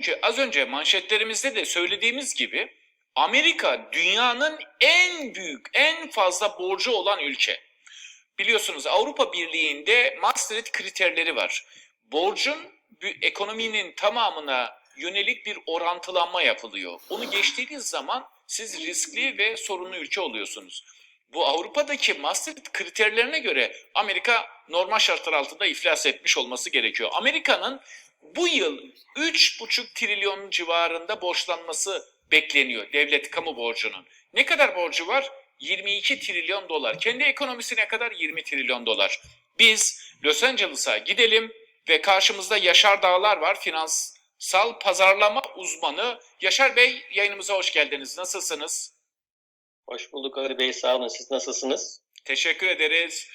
Çünkü az önce manşetlerimizde de söylediğimiz gibi Amerika dünyanın en büyük, en fazla borcu olan ülke. Biliyorsunuz Avrupa Birliği'nde Maastricht kriterleri var. Borcun ekonominin tamamına yönelik bir orantılanma yapılıyor. Onu geçtiğiniz zaman siz riskli ve sorunlu ülke oluyorsunuz. Bu Avrupa'daki Maastricht kriterlerine göre Amerika normal şartlar altında iflas etmiş olması gerekiyor. Amerika'nın bu yıl 3,5 trilyon civarında borçlanması bekleniyor devlet kamu borcunun. Ne kadar borcu var? 22 trilyon dolar. Kendi ekonomisine kadar 20 trilyon dolar. Biz Los Angeles'a gidelim ve karşımızda Yaşar Dağlar var. Finansal pazarlama uzmanı. Yaşar Bey yayınımıza hoş geldiniz. Nasılsınız? Hoş bulduk Ali Bey. Sağ olun. Siz nasılsınız? Teşekkür ederiz.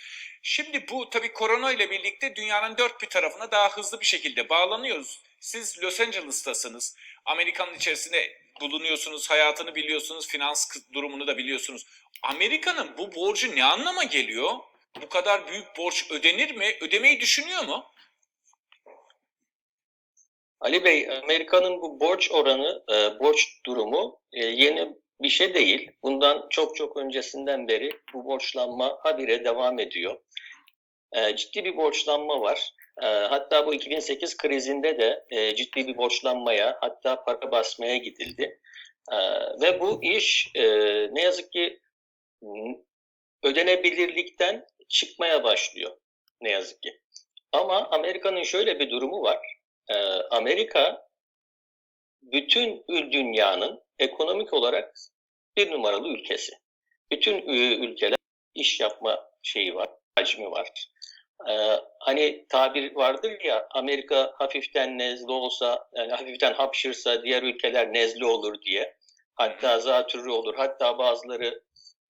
Şimdi bu tabii korona ile birlikte dünyanın dört bir tarafına daha hızlı bir şekilde bağlanıyoruz. Siz Los Angeles'tasınız. Amerika'nın içerisinde bulunuyorsunuz, hayatını biliyorsunuz, finans durumunu da biliyorsunuz. Amerika'nın bu borcu ne anlama geliyor? Bu kadar büyük borç ödenir mi? Ödemeyi düşünüyor mu? Ali Bey, Amerika'nın bu borç oranı, e, borç durumu e, yeni bir şey değil. Bundan çok çok öncesinden beri bu borçlanma habire devam ediyor. E, ciddi bir borçlanma var. E, hatta bu 2008 krizinde de e, ciddi bir borçlanmaya, hatta para basmaya gidildi. E, ve bu iş e, ne yazık ki ödenebilirlikten çıkmaya başlıyor. Ne yazık ki. Ama Amerika'nın şöyle bir durumu var. Ee, Amerika bütün dünyanın ekonomik olarak bir numaralı ülkesi. Bütün ülkeler iş yapma şeyi var, hacmi var. Ee, hani tabir vardır ya Amerika hafiften nezle olsa, yani hafiften hapşırsa diğer ülkeler nezle olur diye. Hatta zatürre olur, hatta bazıları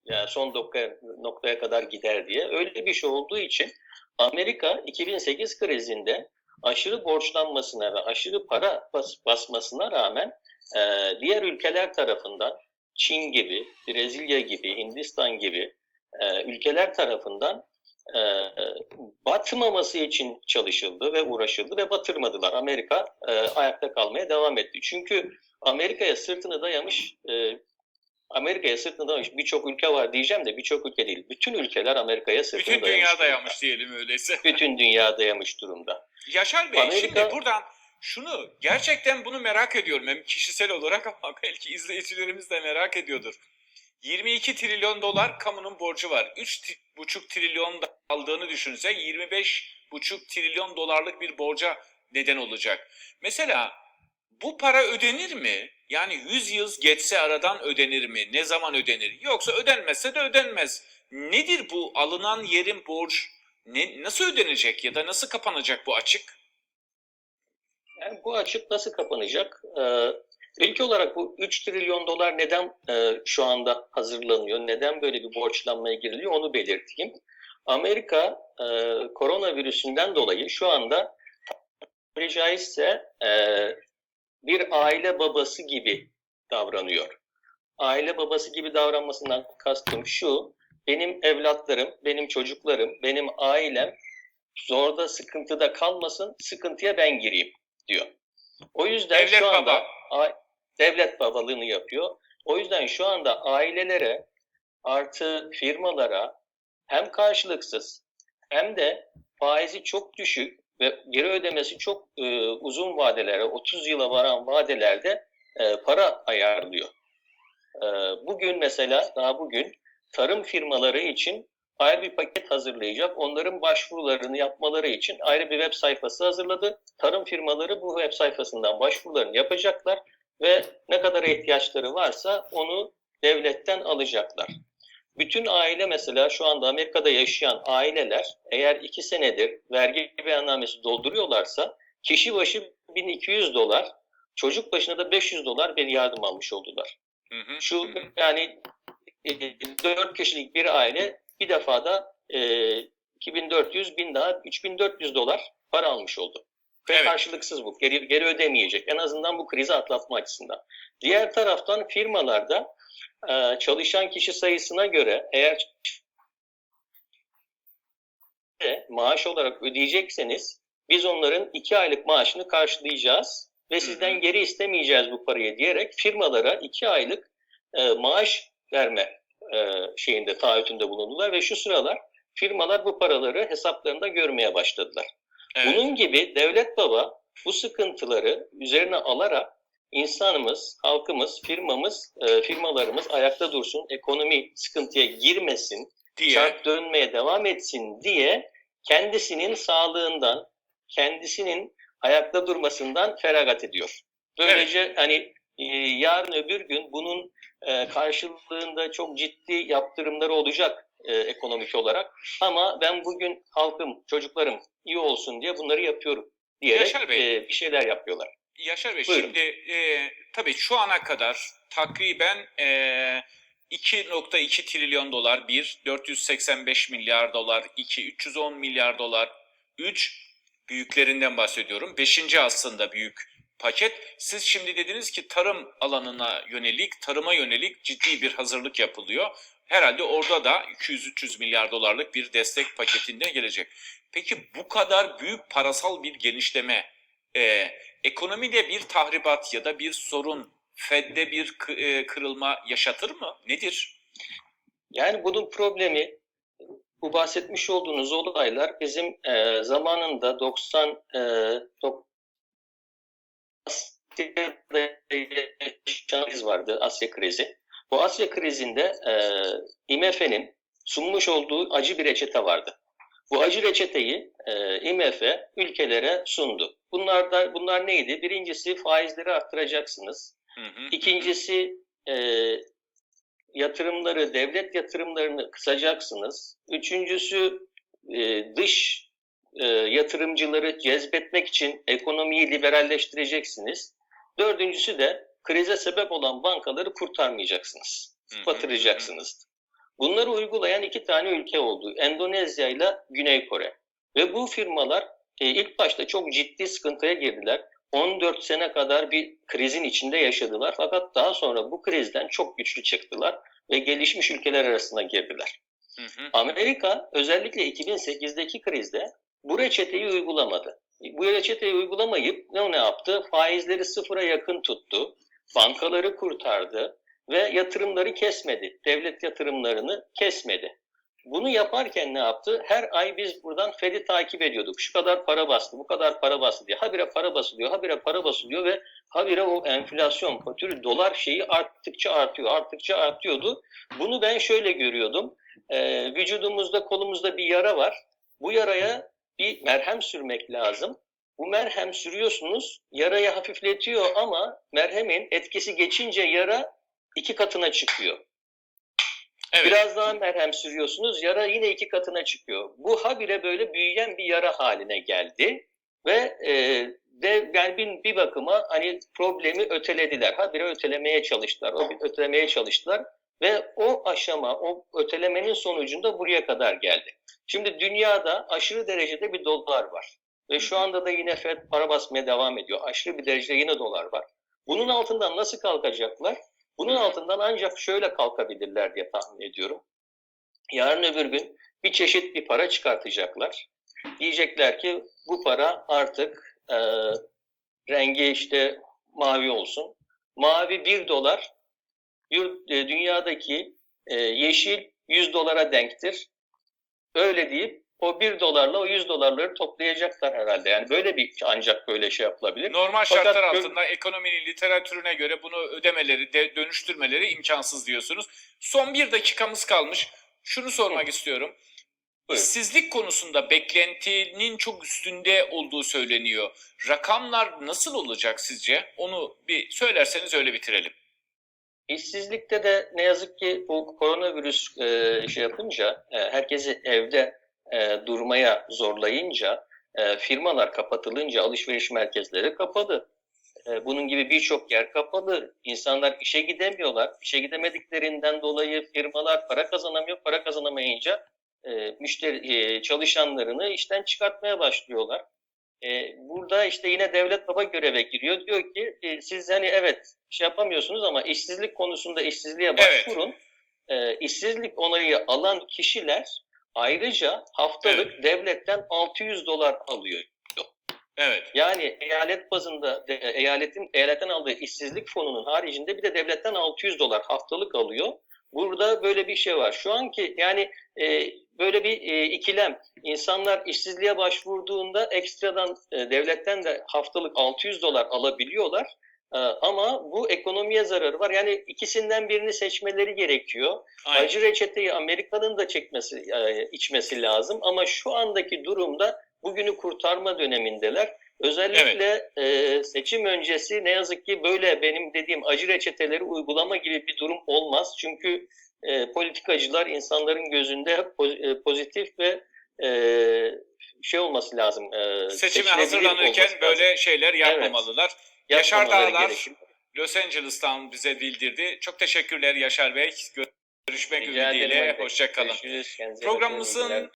yani son noktaya, noktaya kadar gider diye. Öyle bir şey olduğu için Amerika 2008 krizinde aşırı borçlanmasına ve aşırı para bas, basmasına rağmen e, diğer ülkeler tarafından Çin gibi, Brezilya gibi, Hindistan gibi e, ülkeler tarafından e, batmaması için çalışıldı ve uğraşıldı ve batırmadılar. Amerika e, ayakta kalmaya devam etti. Çünkü Amerika'ya sırtını dayamış e, Amerika'ya sırtını dayamış birçok ülke var diyeceğim de birçok ülke değil. Bütün ülkeler Amerika'ya sırtını Bütün dayamış. dünya durumda. dayanmış diyelim öyleyse. Bütün dünya dayamış durumda. Yaşar Bey Amerika- şimdi buradan şunu gerçekten bunu merak ediyorum hem kişisel olarak ama belki izleyicilerimiz de merak ediyordur. 22 trilyon dolar kamunun borcu var. 3,5 trilyon da aldığını düşünse 25,5 trilyon dolarlık bir borca neden olacak. Mesela bu para ödenir mi? Yani 100 yıl geçse aradan ödenir mi? Ne zaman ödenir? Yoksa ödenmezse de ödenmez. Nedir bu alınan yerin borç? Ne, nasıl ödenecek ya da nasıl kapanacak bu açık? Yani bu açık nasıl kapanacak? Ee, ülke olarak bu 3 trilyon dolar neden e, şu anda hazırlanıyor? Neden böyle bir borçlanmaya giriliyor? Onu belirteyim. Amerika e, koronavirüsünden dolayı şu anda tabiri caizse e, bir aile babası gibi davranıyor. Aile babası gibi davranmasından kastım şu, benim evlatlarım, benim çocuklarım, benim ailem zorda, sıkıntıda kalmasın, sıkıntıya ben gireyim diyor. O yüzden Devlet şu anda baba. Devlet babalığını yapıyor. O yüzden şu anda ailelere artı firmalara hem karşılıksız hem de faizi çok düşük ve geri ödemesi çok e, uzun vadelere, 30 yıla varan vadelerde e, para ayarlıyor. E, bugün mesela daha bugün tarım firmaları için ayrı bir paket hazırlayacak. Onların başvurularını yapmaları için ayrı bir web sayfası hazırladı. Tarım firmaları bu web sayfasından başvurularını yapacaklar ve ne kadar ihtiyaçları varsa onu devletten alacaklar. Bütün aile mesela şu anda Amerika'da yaşayan aileler eğer iki senedir vergi beyannamesi dolduruyorlarsa kişi başı 1200 dolar, çocuk başına da 500 dolar bir yardım almış oldular. Hı hı, Şu yani e, 4 kişilik bir aile bir defada e, 2400 bin daha 3400 dolar para almış oldu. Ve Evet. karşılıksız bu. Geri, geri ödemeyecek. En azından bu krizi atlatma açısından. Diğer taraftan firmalarda e, çalışan kişi sayısına göre eğer maaş olarak ödeyecekseniz biz onların iki aylık maaşını karşılayacağız ve sizden geri istemeyeceğiz bu parayı diyerek firmalara iki aylık e, maaş verme e, şeyinde taahhütünde bulundular ve şu sıralar firmalar bu paraları hesaplarında görmeye başladılar. Evet. Bunun gibi devlet baba bu sıkıntıları üzerine alarak insanımız, halkımız, firmamız, e, firmalarımız ayakta dursun, ekonomi sıkıntıya girmesin, diye. çark dönmeye devam etsin diye kendisinin sağlığından, kendisinin ayakta durmasından feragat ediyor. Böylece hani e, yarın öbür gün bunun e, karşılığında çok ciddi yaptırımları olacak e, ekonomik olarak. Ama ben bugün halkım, çocuklarım iyi olsun diye bunları yapıyorum diyerek Yaşar Bey. e, bir şeyler yapıyorlar. Yaşar Bey Buyurun. şimdi e, tabii şu ana kadar takriben e, 2.2 trilyon dolar 1, 485 milyar dolar 2, 310 milyar dolar 3 büyüklerinden bahsediyorum. Beşinci aslında büyük paket. Siz şimdi dediniz ki tarım alanına yönelik, tarıma yönelik ciddi bir hazırlık yapılıyor. Herhalde orada da 200-300 milyar dolarlık bir destek paketinde gelecek. Peki bu kadar büyük parasal bir genişleme e, ekonomide bir tahribat ya da bir sorun, Fed'de bir e, kırılma yaşatır mı? Nedir? Yani bunun problemi bu bahsetmiş olduğunuz olaylar bizim e, zamanında 90 e, dok- Asya'da yaşanan kriz vardı, Asya krizi. Bu Asya krizinde e, IMF'nin sunmuş olduğu acı bir reçete vardı. Bu acı reçeteyi e, IMF ülkelere sundu. Bunlar da bunlar neydi? Birincisi faizleri arttıracaksınız. Hı hı. İkincisi e, yatırımları, devlet yatırımlarını kısacaksınız. Üçüncüsü e, dış e, yatırımcıları cezbetmek için ekonomiyi liberalleştireceksiniz. Dördüncüsü de krize sebep olan bankaları kurtarmayacaksınız. Batıracaksınız. Bunları uygulayan iki tane ülke oldu. Endonezya ile Güney Kore. Ve bu firmalar e, ilk başta çok ciddi sıkıntıya girdiler. 14 sene kadar bir krizin içinde yaşadılar. Fakat daha sonra bu krizden çok güçlü çıktılar ve gelişmiş ülkeler arasına girdiler. Hı hı. Amerika özellikle 2008'deki krizde bu reçeteyi uygulamadı. Bu reçeteyi uygulamayıp ne ne yaptı? Faizleri sıfıra yakın tuttu. Bankaları kurtardı ve yatırımları kesmedi. Devlet yatırımlarını kesmedi. Bunu yaparken ne yaptı? Her ay biz buradan Fed'i takip ediyorduk. Şu kadar para bastı, bu kadar para bastı diye. Habire para basılıyor, habire para basılıyor ve habire o enflasyon, fatür, dolar şeyi arttıkça artıyor, arttıkça artıyordu. Bunu ben şöyle görüyordum. Ee, vücudumuzda, kolumuzda bir yara var. Bu yaraya bir merhem sürmek lazım. Bu merhem sürüyorsunuz, yarayı hafifletiyor ama merhemin etkisi geçince yara iki katına çıkıyor. Evet. Biraz daha merhem sürüyorsunuz, yara yine iki katına çıkıyor. Bu habire böyle büyüyen bir yara haline geldi ve e, de yani bir, bakıma hani problemi ötelediler. Habire ötelemeye çalıştılar, ötelemeye çalıştılar ve o aşama, o ötelemenin sonucunda buraya kadar geldi. Şimdi dünyada aşırı derecede bir dolar var ve şu anda da yine Fed para basmaya devam ediyor. Aşırı bir derecede yine dolar var. Bunun altından nasıl kalkacaklar? Bunun altından ancak şöyle kalkabilirler diye tahmin ediyorum. Yarın öbür gün bir çeşit bir para çıkartacaklar. Diyecekler ki bu para artık e, rengi işte mavi olsun. Mavi 1 dolar e, dünyadaki e, yeşil 100 dolara denktir. Öyle deyip o 1 dolarla o 100 dolarları toplayacaklar herhalde. Yani böyle bir ancak böyle şey yapılabilir. Normal Fakat şartlar altında ekonominin literatürüne göre bunu ödemeleri, de, dönüştürmeleri imkansız diyorsunuz. Son bir dakikamız kalmış. Şunu sormak istiyorum. Buyurun. İşsizlik konusunda beklentinin çok üstünde olduğu söyleniyor. Rakamlar nasıl olacak sizce? Onu bir söylerseniz öyle bitirelim. İşsizlikte de ne yazık ki bu koronavirüs e, şey yapınca, e, herkesi evde e, durmaya zorlayınca, e, firmalar kapatılınca alışveriş merkezleri kapalı. E, bunun gibi birçok yer kapalı. İnsanlar işe gidemiyorlar. İşe gidemediklerinden dolayı firmalar para kazanamıyor. Para kazanamayınca e, müşteri e, çalışanlarını işten çıkartmaya başlıyorlar. E, burada işte yine devlet baba göreve giriyor. Diyor ki e, siz hani evet şey yapamıyorsunuz ama işsizlik konusunda işsizliğe başvurun. E, işsizlik onayı alan kişiler ayrıca haftalık devletten 600 dolar alıyor. Evet. Yani eyalet bazında de- eyaletin eyaletten aldığı işsizlik fonunun haricinde bir de devletten 600 dolar haftalık alıyor. Burada böyle bir şey var. Şu anki yani e, böyle bir e, ikilem. İnsanlar işsizliğe başvurduğunda ekstradan e, devletten de haftalık 600 dolar alabiliyorlar. E, ama bu ekonomiye zararı var. Yani ikisinden birini seçmeleri gerekiyor. Aynen. Acı reçeteyi Amerika'nın da çekmesi, e, içmesi lazım. Ama şu andaki durumda bugünü kurtarma dönemindeler. Özellikle e, seçim öncesi ne yazık ki böyle benim dediğim acı reçeteleri uygulama gibi bir durum olmaz. Çünkü e, politikacılar insanların gözünde hep e, pozitif ve e, şey olması lazım. E, Seçime hazırlanırken böyle lazım. şeyler yapmamalılar. Yaşar Yapmamaları Dağlar. Los Angeles'tan bize bildirdi. Çok teşekkürler Yaşar Bey. Görüşmek Rica ümidiyle. Hoşçakalın. Programımızın.